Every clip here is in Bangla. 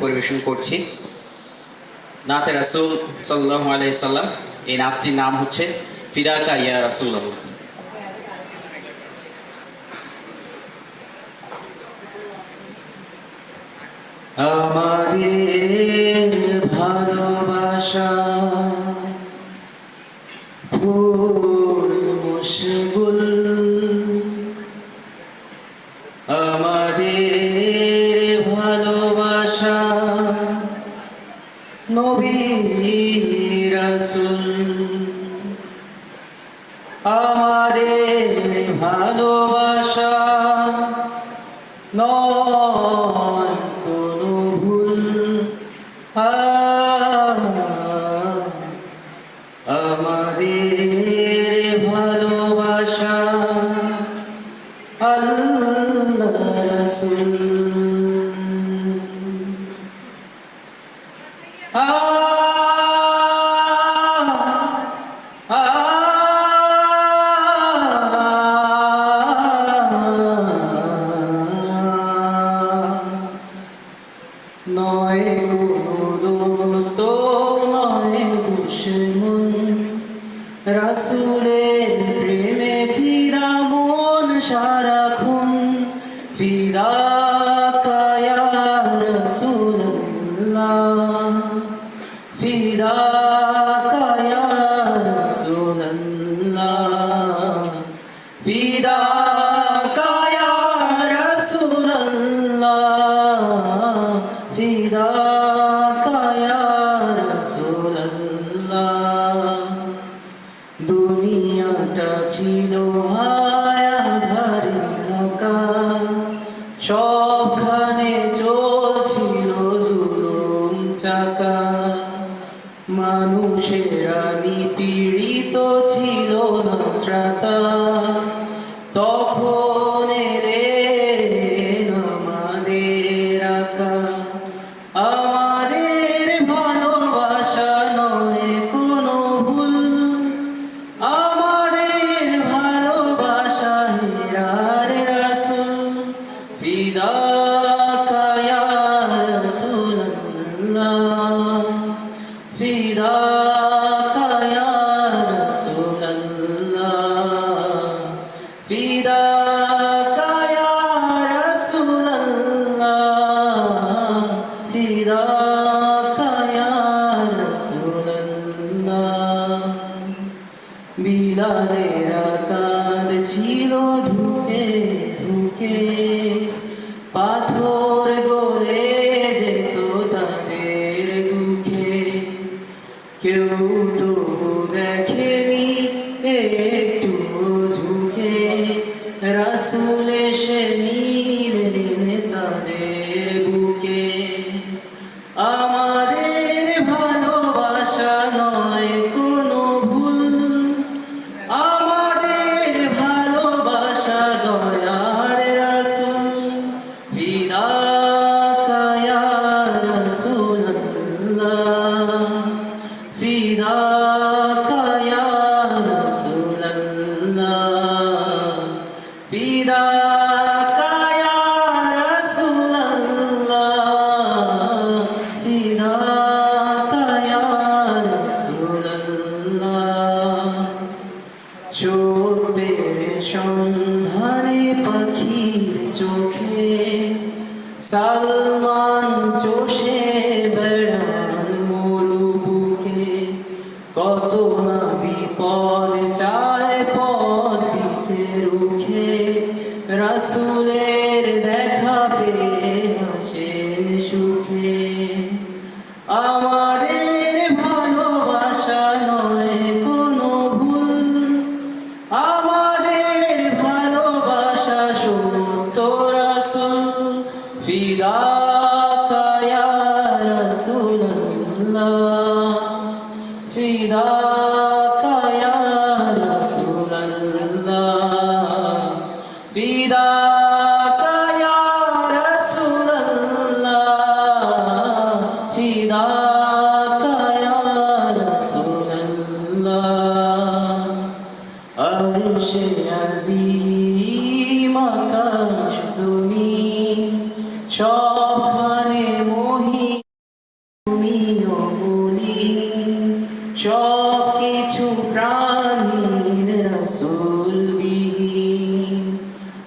পরিবেশন করছি। নাতে রাসুল সাল্লাহ আলাইসাল্লাম এই নাতটির নাম হচ্ছে ফিদাকা ইয়া রাসুল আমাদের ভালোবাসা ফুল মুশগুল আমাদের ভালোবাসা নয় কোনো আমাদের ভালোবাসা দুশ্মন রাসুলের প্রেমে ফিরা মন সারাক্ষণ। ফিরা কায়া রসুল্লাহ ফিরা নিপীড়িত ছিল না ত্রাতা বিলালেরা কাঁদ ছিল ধুকে ধুকে পাথর গলে যেত তাদের দুঃখে। কেউ তো সন্ধানে পাখির চোখে সালমান চোষে বেড়ান মরু বুকে কত না বিপদ চায় পথ দিতে রুখে। রাসুলের দেখা পেয়ে হাসেন ফিদা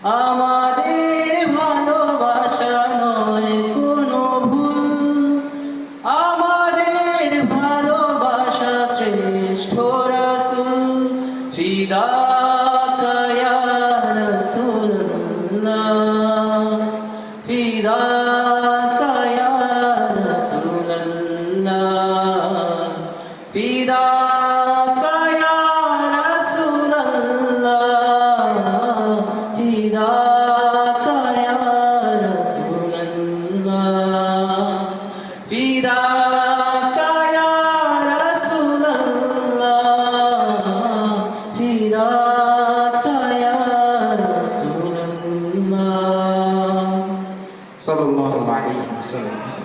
আমাদের ভালোবাসা নয় কোনো ভুল। আমাদের ভালোবাসা শ্রেষ্ঠ রসুল। ফিদাকায়া ফিদা ফিদাকায়া রসুল্লাহ aí,